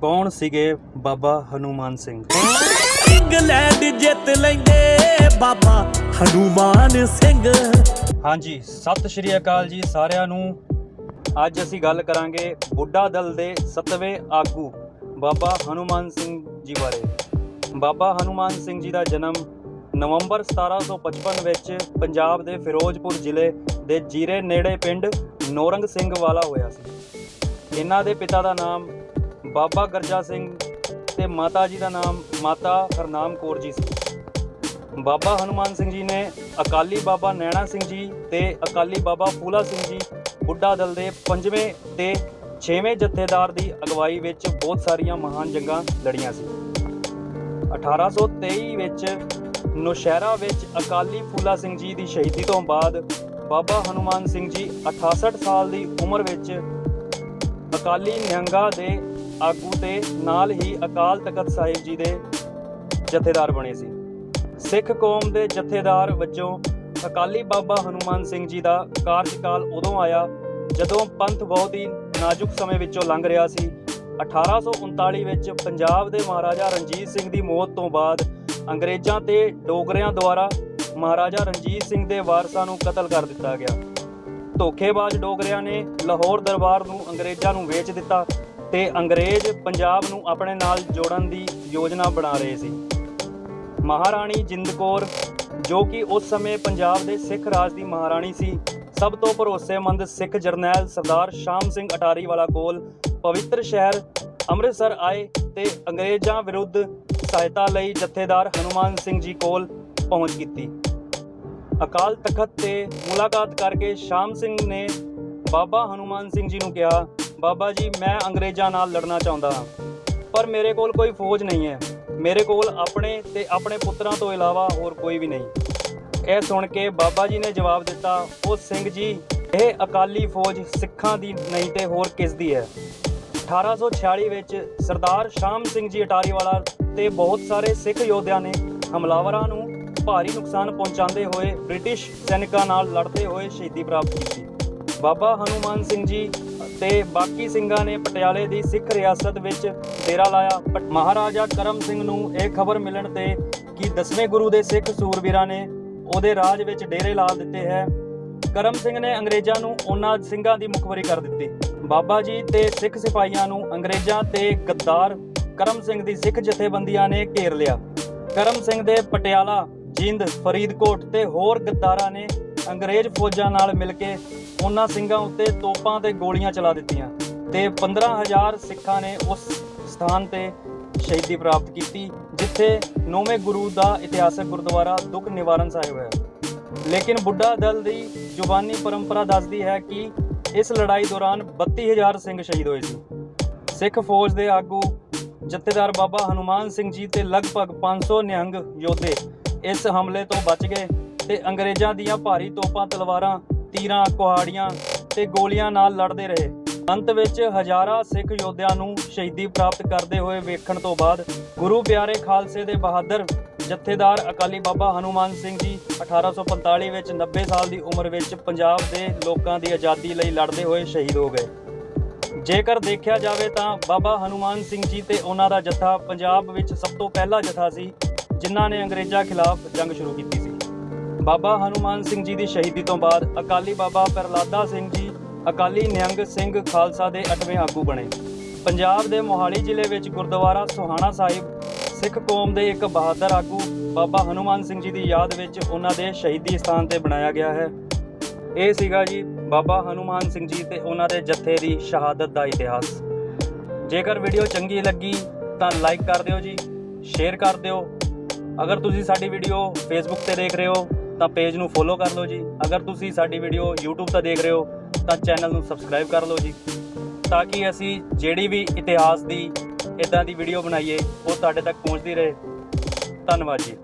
ਕੌਣ ਸੀਗੇ ਬਾਬਾ ਹਨੂਮਾਨ ਸਿੰਘ? ਇੰਗਲੈਂਡ ਜਿੱਤ ਲੈਂਦੇ ਬਾਬਾ ਹਨੂਮਾਨ ਸਿੰਘ। ਹਾਂਜੀ ਸਤਿ ਸ਼੍ਰੀ ਅਕਾਲ ਜੀ ਸਾਰਿਆਂ ਨੂੰ। ਅੱਜ ਅਸੀਂ ਗੱਲ ਕਰਾਂਗੇ ਬੁੱਢਾ ਦਲ ਦੇ ਸਤਵੇਂ ਆਗੂ ਬਾਬਾ ਹਨੂਮਾਨ ਸਿੰਘ ਜੀ ਬਾਰੇ। ਬਾਬਾ ਹਨੂਮਾਨ ਸਿੰਘ ਜੀ ਦਾ ਜਨਮ ਨਵੰਬਰ 1755 ਵਿੱਚ ਪੰਜਾਬ ਦੇ ਫਿਰੋਜ਼ਪੁਰ ਜ਼ਿਲ੍ਹੇ ਦੇ ਜੀਰੇ ਨੇੜੇ ਪਿੰਡ ਨੋਰੰਗ ਸਿੰਘ ਵਾਲਾ ਹੋਇਆ ਸੀ। ਇਹਨਾਂ ਦੇ ਪਿਤਾ ਦਾ ਨਾਮ ਬਾਬਾ ਗਰਜਾ ਸਿੰਘ ਤੇ ਮਾਤਾ ਜੀ ਦਾ ਨਾਮ, ਮਾਤਾ ਹਰਨਾਮ ਕੌਰ ਜੀ ਸੀ। ਬਾਬਾ ਹਨੂਮਾਨ ਸਿੰਘ ਜੀ ਨੇ ਅਕਾਲੀ ਬਾਬਾ ਨੈਣਾ ਸਿੰਘ ਜੀ ਤੇ ਅਕਾਲੀ ਬਾਬਾ ਫੂਲਾ ਸਿੰਘ ਜੀ ਬੁੱਢਾ ਦਲ ਦੇ ਪੰਜਵੇਂ ਤੇ ਛੇਵੇਂ ਜਥੇਦਾਰ ਦੀ ਅਗਵਾਈ ਵਿੱਚ ਬਹੁਤ ਸਾਰੀਆਂ ਮਹਾਨ ਜੰਗਾਂ ਲੜੀਆਂ ਸੀ। 1823 ਵਿੱਚ ਨੌਸ਼ਹਿਰਾ ਵਿੱਚ ਅਕਾਲੀ ਫੂਲਾ ਸਿੰਘ ਜੀ ਦੀ ਸ਼ਹੀਦੀ ਤੋਂ ਬਾਅਦ ਬਾਬਾ ਹਨੂਮਾਨ ਸਿੰਘ ਜੀ 68 ਸਾਲ ਦੀ ਉਮਰ ਵਿੱਚ ਅਕਾਲੀ ਨਿਹੰਗਾ ਦੇ ਆਗੂ ਤੇ ਨਾਲ ਹੀ ਅਕਾਲ ਤਖਤ ਸਾਹਿਬ ਜੀ ਦੇ ਜਥੇਦਾਰ ਬਣੇ ਸੀ। ਸਿੱਖ ਕੌਮ ਦੇ ਜਥੇਦਾਰ ਵਜੋਂ ਅਕਾਲੀ ਬਾਬਾ ਹਨੂਮਾਨ ਸਿੰਘ ਜੀ ਦਾ ਕਾਰਜਕਾਲ ਉਦੋਂ ਆਇਆ ਜਦੋਂ ਪੰਥ ਬਹੁਤ ਹੀ ਨਾਜ਼ੁਕ ਸਮੇਂ ਵਿੱਚੋਂ ਲੰਘ ਰਿਹਾ ਸੀ। 1839 ਵਿੱਚ ਪੰਜਾਬ ਦੇ ਮਹਾਰਾਜਾ ਰਣਜੀਤ ਸਿੰਘ ਦੀ ਮੌਤ ਤੋਂ ਬਾਅਦ ਅੰਗਰੇਜ਼ਾਂ ਤੇ ਡੋਗਰਿਆਂ ਦੁਆਰਾ ਮਹਾਰਾਜਾ ਰਣਜੀਤ ਸਿੰਘ ਦੇ ਵਾਰਸਾਂ ਨੂੰ ਕਤਲ ਕਰ ਦਿੱਤਾ ਗਿਆ। ਧੋਖੇਬਾਜ਼ ਡੋਗਰਿਆਂ ਨੇ ਲਾਹੌਰ ਦਰਬਾਰ ਨੂੰ ਅੰਗਰੇਜ਼ਾਂ ਨੂੰ ਵੇਚ ਦਿੱਤਾ। ਤੇ ਅੰਗਰੇਜ਼ ਪੰਜਾਬ ਨੂੰ ਆਪਣੇ ਨਾਲ ਜੋੜਨ ਦੀ ਯੋਜਨਾ ਬਣਾ ਰਹੇ ਸੀ। ਮਹਾਰਾਣੀ ਜਿੰਦ ਕੌਰ, ਜੋ ਕਿ ਉਸ ਸਮੇਂ ਪੰਜਾਬ ਦੇ ਸਿੱਖ ਰਾਜ ਦੀ ਮਹਾਰਾਣੀ ਸੀ, ਸਭ ਤੋਂ ਭਰੋਸੇਮੰਦ ਸਿੱਖ ਜਰਨੈਲ ਸਰਦਾਰ ਸ਼ਾਮ ਸਿੰਘ ਅਟਾਰੀ ਵਾਲਾ ਕੋਲ ਪਵਿੱਤਰ ਸ਼ਹਿਰ, ਅੰਮ੍ਰਿਤਸਰ ਆਏ ਤੇ ਅੰਗਰੇਜ਼ਾਂ ਵਿਰੁੱਧ ਸਹਾਇਤਾ ਲਈ ਜਥੇਦਾਰ ਹਨੂਮਾਨ ਸਿੰਘ ਜੀ ਕੋਲ ਪਹੁੰਚ ਕੀਤੀ। ਅਕਾਲ ਤਖਤ ਤੇ ਮੁਲਾਕਾਤ ਕਰਕੇ ਸ਼ਾਮ ਸਿੰਘ ਨੇ ਬਾਬਾ ਹਨੂਮਾਨ ਸਿੰਘ ਜੀ ਨੂੰ ਕਿਹਾ ਬਾਬਾ ਜੀ, ਮੈਂ ਅੰਗਰੇਜ਼ਾਂ ਨਾਲ ਲੜਨਾ ਚਾਹੁੰਦਾ ਹਾਂ, ਪਰ ਮੇਰੇ ਕੋਲ ਕੋਈ ਫੌਜ ਨਹੀਂ ਹੈ। ਮੇਰੇ ਕੋਲ ਆਪਣੇ ਤੇ ਆਪਣੇ ਪੁੱਤਰਾਂ ਤੋਂ ਇਲਾਵਾ ਹੋਰ ਕੋਈ ਵੀ ਨਹੀਂ। ਇਹ ਸੁਣ ਕੇ ਬਾਬਾ ਜੀ ਨੇ ਜਵਾਬ ਦਿੱਤਾ, ਉਹ ਸਿੰਘ ਜੀ, ਇਹ ਅਕਾਲੀ ਫੌਜ ਸਿੱਖਾਂ ਦੀ ਨਹੀਂ ਤੇ ਹੋਰ ਕਿਸ ਦੀ ਹੈ? 1846 ਵਿੱਚ ਸਰਦਾਰ ਸ਼ਾਮ ਸਿੰਘ ਜੀ ਅਟਾਰੀਵਾਲਾ ਤੇ ਬਹੁਤ ਸਾਰੇ ਸਿੱਖ ਯੋਧਿਆਂ ਨੇ ਹਮਲਾਵਰਾਂ ਨੂੰ ਭਾਰੀ ਨੁਕਸਾਨ ਪਹੁੰਚਾਉਂਦੇ ਹੋਏ ਬ੍ਰਿਟਿਸ਼ ਸੈਨਿਕਾਂ ਨਾਲ ਲੜਦੇ ਹੋਏ ਸ਼ਹੀਦੀ ਪ੍ਰਾਪਤ ਕੀਤੀ। ਬਾਬਾ ਹਨੂਮਾਨ ਸਿੰਘ ਜੀ ਤੇ ਬਾਕੀ ਸਿੰਘਾਂ ਨੇ ਪਟਿਆਲੇ ਦੀ ਸਿੱਖ ਰਿਆਸਤ ਵਿੱਚ ਡੇਰਾ ਲਾਇਆ। ਪਟ- ਮਹਾਰਾਜਾ ਕਰਮ ਸਿੰਘ ਨੂੰ ਇਹ ਖਬਰ ਮਿਲਣ ਤੇ ਕਿ ਦਸਵੇਂ ਗੁਰੂ ਦੇ ਸਿੱਖ ਸੂਰਬੀਰਾਂ ਨੇ ਉਹਦੇ ਰਾਜ ਵਿੱਚ ਡੇਰੇ ਲਾ ਦਿੱਤੇ ਹੈ। ਕਰਮ ਸਿੰਘ ਨੇ ਅੰਗਰੇਜ਼ਾਂ ਨੂੰ ਉਹਨਾਂ ਸਿੰਘਾਂ ਦੀ ਮੁਖਬਰੀ ਕਰ ਦਿੱਤੀ। ਬਾਬਾ ਜੀ ਤੇ ਸਿੱਖ ਸਿਪਾਹੀਆਂ ਨੂੰ ਅੰਗਰੇਜ਼ਾਂ ਤੇ ਗੱਦਾਰ ਕਰਮ ਸਿੰਘ ਦੀ ਸਿੱਖ ਜਥੇਬੰਦੀਆਂ ਨੇ ਘੇਰ ਲਿਆ। ਕਰਮ ਸਿੰਘ ਦੇ ਪਟਿਆਲਾ, ਜਿੰਦ, ਫਰੀਦਕੋਟ ਤੇ ਹੋਰ ਗੱਦਾਰਾਂ ਨੇ ਅੰਗਰੇਜ਼ ਫੌਜਾਂ ਨਾਲ ਮਿਲ ਕੇ ਉਹਨਾਂ ਸਿੰਘਾਂ ਉੱਤੇ ਤੋਪਾਂ ਤੇ ਗੋਲੀਆਂ ਚਲਾ ਦਿੱਤੀਆਂ ਤੇ 15000 ਸਿੱਖਾਂ ਨੇ ਉਸ ਸਥਾਨ ਤੇ ਸ਼ਹੀਦੀ ਪ੍ਰਾਪਤ ਕੀਤੀ, ਜਿੱਥੇ ਨੌਵੇਂ ਗੁਰੂ ਦਾ ਇਤਿਹਾਸਕ ਗੁਰਦੁਆਰਾ ਦੁੱਖ ਨਿਵਾਰਨ ਸਾਹਿਬ ਹੈ। ਲੇਕਿਨ ਬੁੱਢਾ ਦਲ ਦੀ ਜ਼ੁਬਾਨੀ ਪਰੰਪਰਾ ਦੱਸਦੀ ਹੈ ਕਿ ਇਸ ਲੜਾਈ ਦੌਰਾਨ 32000 ਸਿੰਘ ਸ਼ਹੀਦ ਹੋਏ ਸੀ। ਸਿੱਖ ਫੌਜ ਦੇ ਆਗੂ ਜਥੇਦਾਰ ਬਾਬਾ ਹਨੂਮਾਨ ਸਿੰਘ ਜੀ ਤੇ ਲਗਭਗ 500 ਨਿਹੰਗ ਯੋਧੇ ਇਸ ਹਮਲੇ ਤੋਂ ਬਚ ਗਏ। ਤੇ ਅੰਗਰੇਜ਼ਾਂ ਦੀਆਂ ਭਾਰੀ ਤੋਪਾਂ, ਤਲਵਾਰਾਂ, ਤੀਰਾਂ, ਕੁਹਾੜੀਆਂ ਤੇ ਗੋਲੀਆਂ ਨਾਲ ਲੜਦੇ ਰਹੇ। ਅੰਤ ਵਿੱਚ ਹਜ਼ਾਰਾਂ ਸਿੱਖ ਯੋਧਿਆਂ ਨੂੰ ਸ਼ਹੀਦੀ ਪ੍ਰਾਪਤ ਕਰਦੇ ਹੋਏ ਵੇਖਣ ਤੋਂ ਬਾਅਦ ਗੁਰੂ ਪਿਆਰੇ ਖਾਲਸੇ ਦੇ ਬਹਾਦਰ ਜਥੇਦਾਰ ਅਕਾਲੀ ਬਾਬਾ ਹਨੂਮਾਨ ਸਿੰਘ ਜੀ 1845 ਵਿੱਚ 90 ਸਾਲ ਦੀ ਉਮਰ ਵਿੱਚ ਪੰਜਾਬ ਦੇ ਲੋਕਾਂ ਦੀ ਆਜ਼ਾਦੀ ਲਈ ਲੜਦੇ ਹੋਏ ਸ਼ਹੀਦ ਹੋ ਗਏ। ਜੇਕਰ ਦੇਖਿਆ ਜਾਵੇ ਤਾਂ ਬਾਬਾ ਹਨੂਮਾਨ ਸਿੰਘ ਜੀ ਤੇ ਉਹਨਾਂ ਦਾ ਜਥਾ ਪੰਜਾਬ ਵਿੱਚ ਸਭ ਤੋਂ ਪਹਿਲਾ ਜਥਾ ਸੀ, ਜਿਨ੍ਹਾਂ ਨੇ ਅੰਗਰੇਜ਼ਾਂ ਖਿਲਾਫ ਜੰਗ ਸ਼ੁਰੂ ਕੀਤੀ। ਬਾਬਾ ਹਨੂਮਾਨ ਸਿੰਘ ਜੀ ਦੀ ਸ਼ਹੀਦੀ ਤੋਂ ਬਾਅਦ ਅਕਾਲੀ ਬਾਬਾ ਪ੍ਰਲਾਦਾ ਸਿੰਘ ਜੀ, ਅਕਾਲੀ ਨਿਹੰਗ ਸਿੰਘ ਖਾਲਸਾ ਦੇ 8ਵੇਂ ਆਗੂ ਬਣੇ। ਪੰਜਾਬ ਦੇ ਮੋਹਾਲੀ ਜ਼ਿਲ੍ਹੇ ਵਿੱਚ ਗੁਰਦੁਆਰਾ ਸੁਹਾਣਾ ਸਾਹਿਬ, ਸਿੱਖ ਕੌਮ ਦੇ ਇੱਕ ਬਹਾਦਰ ਆਗੂ ਬਾਬਾ ਹਨੂਮਾਨ ਸਿੰਘ ਜੀ ਦੀ ਯਾਦ ਵਿੱਚ ਉਹਨਾਂ ਦੇ ਸ਼ਹੀਦੀ ਸਥਾਨ ਤੇ ਬਣਾਇਆ ਗਿਆ ਹੈ। ਇਹ ਸੀਗਾ ਜੀ ਬਾਬਾ ਹਨੂਮਾਨ ਸਿੰਘ ਜੀ ਤੇ ਉਹਨਾਂ ਦੇ ਜੱਥੇ ਦੀ ਸ਼ਹਾਦਤ ਦਾ ਇਤਿਹਾਸ। ਜੇਕਰ ਵੀਡੀਓ ਚੰਗੀ ਲੱਗੀ ਤਾਂ ਲਾਈਕ ਕਰ ਦਿਓ ਜੀ, ਸ਼ੇਅਰ ਕਰ ਦਿਓ। ਅਗਰ ਤੁਸੀਂ ਸਾਡੀ ਵੀਡੀਓ ਫੇਸਬੁੱਕ ਤੇ ਦੇਖ ਰਹੇ ਹੋ ਤਾਂ ਪੇਜ ਨੂੰ ਫੋਲੋ ਕਰ ਲਓ ਜੀ। ਅਗਰ ਤੁਸੀਂ ਸਾਡੀ ਵੀਡੀਓ YouTube ਤੇ ਦੇਖ ਰਹੇ ਹੋ, ਤਾਂ ਚੈਨਲ ਨੂੰ ਸਬਸਕ੍ਰਾਈਬ ਕਰ ਲਓ ਜੀ। ਤਾਂ ਕਿ ਅਸੀਂ ਜਿਹੜੀ ਵੀ ਇਤਿਹਾਸ ਦੀ ਇਦਾਂ ਦੀ ਵੀਡੀਓ ਬਣਾਈਏ, ਉਹ ਤੁਹਾਡੇ ਤੱਕ ਪਹੁੰਚਦੀ ਰਹੇ। ਧੰਨਵਾਦ ਜੀ।